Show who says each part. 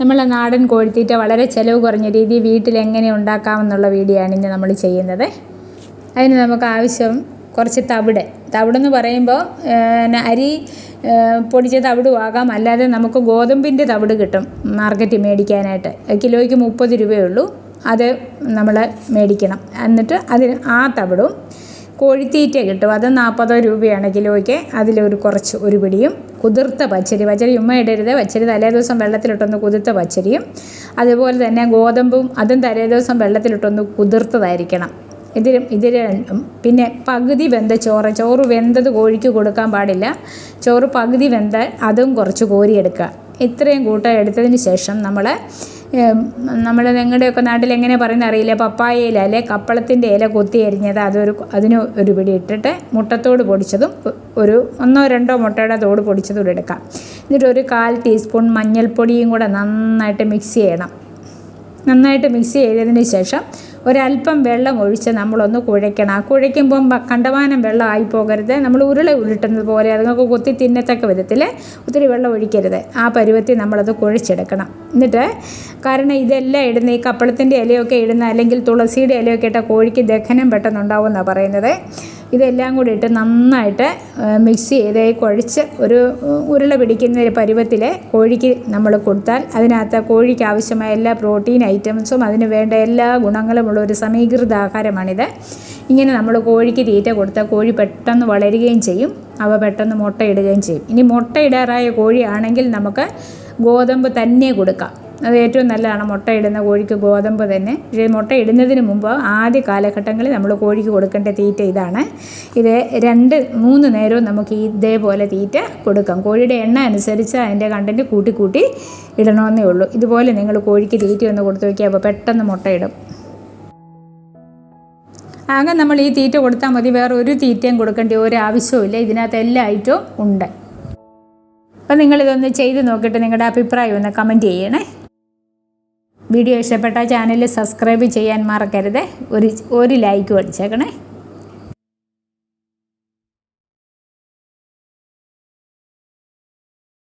Speaker 1: നമ്മളെ നാടൻ കോഴിത്തീറ്റ വളരെ ചിലവ് കുറഞ്ഞ രീതിയിൽ വീട്ടിൽ എങ്ങനെ ഉണ്ടാക്കാമെന്നുള്ള വീഡിയോ ആണ് ഇന്ന് നമ്മൾ ചെയ്യുന്നത്. അതിന് നമുക്ക് ആവശ്യം കുറച്ച് തവിട്. തവിടെന്ന് പറയുമ്പോൾ അരി പൊടിച്ച തവിടും ആകാം അല്ലാതെ നമുക്ക് ഗോതമ്പിന്റെ തവിട് കിട്ടും മാർക്കറ്റിൽ മേടിക്കാനായിട്ട്. കിലോയ്ക്ക് മുപ്പത് രൂപയേ ഉള്ളൂ അത് നമ്മൾ മേടിക്കണം. എന്നിട്ട് അതിന് ആ തവിടും കോഴിത്തീറ്റ കിട്ടും. അത് നാൽപ്പത് രൂപയാണ് കിലോയ്ക്ക്. അതിലൊരു കുറച്ച് ഒരു പിടിയും. കുതിർത്ത പച്ചരി പച്ചരി ഉമ്മ ഇടരുത്. പച്ചരി തലേ ദിവസം വെള്ളത്തിലിട്ടൊന്ന് കുതിർത്ത പച്ചരിയും അതുപോലെ തന്നെ ഗോതമ്പും അതും തലേ ദിവസം വെള്ളത്തിലിട്ടൊന്ന് കുതിർത്തതായിരിക്കണം. ഇതിലും ഇത് രണ്ടും. പിന്നെ പകുതി വെന്ത ചോറ് ചോറ് വെന്തത് കോഴിക്ക് കൊടുക്കാൻ പാടില്ല. ചോറ് പകുതി വെന്ത അതും കുറച്ച് കോരിയെടുക്കുക. ഇത്രയും കൂട്ടം എടുത്തതിന് ശേഷം നമ്മൾ നമ്മൾ ഞങ്ങളുടെയൊക്കെ നാട്ടിൽ എങ്ങനെ പറയുന്ന അറിയില്ല. പപ്പായ ഇല അല്ലെ കപ്പളത്തിന്റെ ഇല കൊത്തി അരിഞ്ഞത് അതൊരു അതിന് ഒരു പിടി ഇട്ടിട്ട് മുട്ടത്തോട് പൊടിച്ചതും ഒരു ഒന്നോ രണ്ടോ മുട്ടയുടെ തോട് പൊടിച്ചതും എടുക്കാം. എന്നിട്ട് ഒരു കാൽ ടീസ്പൂൺ മഞ്ഞൾപ്പൊടിയും കൂടെ നന്നായിട്ട് മിക്സ് ചെയ്യണം. നന്നായിട്ട് മിക്സ് ചെയ്തതിന് ശേഷം ഒരല്പം വെള്ളം ഒഴിച്ച് നമ്മളൊന്ന് കുഴയ്ക്കണം. ആ കുഴയ്ക്കുമ്പം കണ്ടമാനം വെള്ളം ആയി പോകരുത് നമ്മൾ ഉരുള ഉരുട്ടുന്നത് പോലെ അതുങ്ങൾക്ക് കൊത്തി തിന്നത്തക്ക വിധത്തിൽ ഒത്തിരി വെള്ളം ഒഴിക്കരുത്. ആ പരുവത്തിൽ നമ്മളത് കുഴച്ചെടുക്കണം. എന്നിട്ട് കാരണം ഇതെല്ലാം ഇടുന്ന ഈ കപ്പളത്തിന്റെ ഇലയൊക്കെ ഇടുന്ന അല്ലെങ്കിൽ തുളസിയുടെ ഇലയൊക്കെ ഇട്ട കോഴിക്ക് ദഹനം പെട്ടെന്നുണ്ടാവും എന്നാണ് പറയുന്നത്. ഇതെല്ലാം കൂടി ഇട്ട് നന്നായിട്ട് മിക്സ് ചെയ്ത് കുഴച്ച് ഒരു ഉരുള പിടിക്കുന്ന ഒരു പരുവത്തിൽ കോഴിക്ക് നമ്മൾ കൊടുത്താൽ അതിനകത്ത് കോഴിക്ക് ആവശ്യമായ എല്ലാ പ്രോട്ടീൻ ഐറ്റംസും അതിന് വേണ്ട എല്ലാ ഗുണങ്ങളുമുള്ള ഒരു സമീകൃത ആഹാരമാണിത്. ഇങ്ങനെ നമ്മൾ കോഴിക്ക് തീറ്റ കൊടുത്താൽ കോഴി പെട്ടെന്ന് വളരുകയും ചെയ്യും അവ പെട്ടെന്ന് മുട്ടയിടുകയും ചെയ്യും. ഇനി മുട്ടയിടാറായ കോഴിയാണെങ്കിൽ നമുക്ക് ഗോതമ്പ് തന്നെ കൊടുക്കാം. അത് ഏറ്റവും നല്ലതാണ് മുട്ടയിടുന്ന കോഴിക്ക് ഗോതമ്പ് തന്നെ. പക്ഷേ മുട്ടയിടുന്നതിന് മുമ്പ് ആദ്യ കാലഘട്ടങ്ങളിൽ നമ്മൾ കോഴിക്ക് കൊടുക്കേണ്ട തീറ്റ ഇതാണ്. ഇത് രണ്ട് മൂന്ന് നേരവും നമുക്ക് ഇതേപോലെ തീറ്റ കൊടുക്കാം. കോഴിയുടെ എണ്ണ അനുസരിച്ച് അതിന്റെ കണ്ടന്റ് കൂട്ടി കൂട്ടി ഇടണമെന്നേ ഉള്ളൂ. ഇതുപോലെ നിങ്ങൾ കോഴിക്ക് തീറ്റ ഒന്ന് കൊടുത്തു നോക്കിയാൽ അപ്പോൾ പെട്ടെന്ന് മുട്ടയിടും ആകെ നമ്മൾ ഈ തീറ്റ കൊടുത്താൽ മതി. വേറെ ഒരു തീറ്റയും കൊടുക്കേണ്ട ഒരു ആവശ്യവുമില്ല ഇതിനകത്ത് എല്ലാ ഐറ്റവും ഉണ്ട്. അപ്പം നിങ്ങളിതൊന്ന് ചെയ്ത് നോക്കിയിട്ട് നിങ്ങളുടെ അഭിപ്രായം ഒന്ന് കമന്റ് ചെയ്യണേ. വീഡിയോ ഇഷ്ടപ്പെട്ട ചാനൽ സബ്സ്ക്രൈബ് ചെയ്യാൻ മറക്കരുത്. ഒരു ഒരു ലൈക്ക് അടിച്ചേക്കണേ.